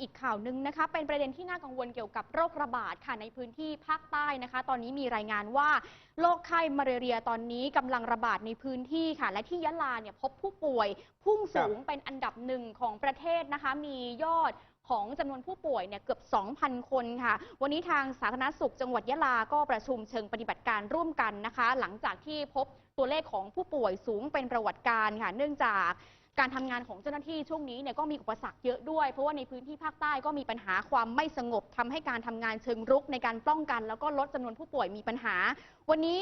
อีกข่าวหนึ่งนะคะ เป็นประเด็นที่น่ากังวลเกี่ยวกับโรคระบาดค่ะในพื้นที่ภาคใต้นะคะ ตอนนี้มีรายงานว่าโรคไข้มาเรียตอนนี้กำลังระบาดในพื้นที่ค่ะ และที่ยะลาเนี่ยพบผู้ป่วยพุ่งสูงเป็นอันดับหนึ่งของประเทศนะคะ มียอดของจำนวนผู้ป่วยเนี่ยเกือบ 2,000 คนค่ะ วันนี้ทางสาธารณสุขจังหวัดยะลา ก็ประชุมเชิงปฏิบัติการร่วมกันนะคะ หลังจากที่พบตัวเลขของผู้ป่วยสูงเป็นประวัติการณ์ค่ะ เนื่องจาก การทำงานของเจ้าหน้าที่ช่วงนี้เนี่ยก็มีอุปสรรคเยอะด้วย เพราะว่าในพื้นที่ภาคใต้ก็มีปัญหาความไม่สงบทำให้การทำงานเชิงรุกในการป้องกัน แล้วก็ลดจำนวนผู้ป่วยมีปัญหา วันนี้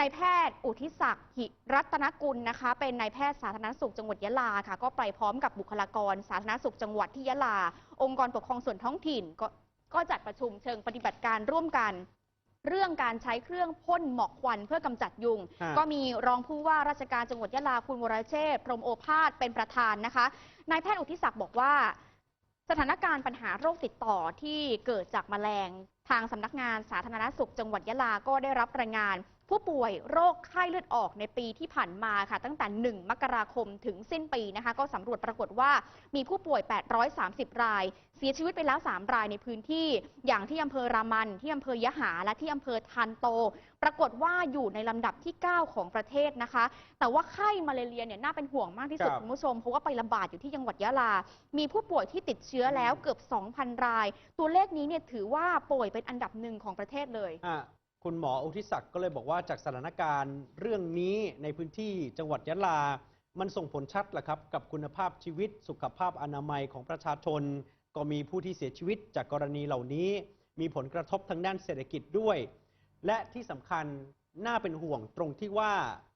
นายแพทย์อุทิศักดิ์หิรัตนกุลนะคะ เป็นนายแพทย์สาธารณสุขจังหวัดยะลาค่ะ ก็ไปพร้อมกับบุคลากร สาธารณสุขจังหวัดที่ยะลา องค์กรปกครองส่วนท้องถิ่นก็ก็จัดประชุมเชิงปฏิบัติการร่วมกัน เรื่องการใช้เครื่องพ่นหมอกควันเพื่อกำจัดยุงฮะก็มีรองผู้ว่าราชการจังหวัดยะลาคุณวรเชษฐ์พรหมโอภาสเป็นประธานนะคะนายแพทย์อุทิศักดิ์บอกว่า สถานการณ์ปัญหาโรคติดต่อที่เกิดจากแมลง ทางสำนักงานสาธารณสุขจังหวัดยะลาก็ได้รับรายงาน ผู้ป่วยโรคไข้เลือดออกในปีที่ผ่านมาค่ะ ตั้งแต่ 1 มกราคมถึงสิ้นปีนะคะ ก็สำรวจปรากฏว่ามีผู้ป่วย 830 ราย เสียชีวิตไปแล้ว 3 รายในพื้นที่ อย่างที่อำเภอรามันที่อำเภอยะหา และที่อำเภอทันโต ปรากฏว่าอยู่ในลำดับที่ 9 ของประเทศนะคะ แต่ว่าไข้มาเลเรียเนี่ยน่าเป็นห่วงมากที่สุดครับคุณผู้ชมเพราะว่าไประบาดอยู่ที่จังหวัดยะลา มีผู้ป่วยที่ติดเชื้อแล้วเกือบ 2,000 ราย ตัวเลขนี้เนี่ยถือว่าป่วยเป็นอันดับหนึ่งของประเทศเลย อะคุณหมออุทิศักดิ์ก็เลยบอกว่าจากสถานการณ์เรื่องนี้ในพื้นที่จังหวัดยะลา มันส่งผลชัดแหละครับกับคุณภาพชีวิตสุขภาพอนามัยของประชาชน ก็มีผู้ที่เสียชีวิตจากกรณีเหล่านี้ มีผลกระทบทางด้านเศรษฐกิจด้วย และที่สำคัญน่าเป็นห่วงตรงที่ว่า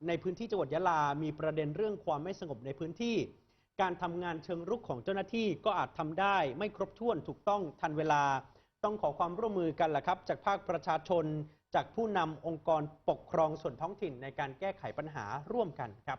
ในพื้นที่จังหวัดยะลา มีประเด็นเรื่องความไม่สงบในพื้นที่ การทำงานเชิงรุกของเจ้าหน้าที่ก็อาจทำได้ไม่ครบถ้วนถูกต้องทันเวลา ต้องขอความร่วมมือกันแหละครับ จากภาคประชาชน จากผู้นำองค์กรปกครองส่วนท้องถิ่นในการแก้ไขปัญหาร่วมกันครับ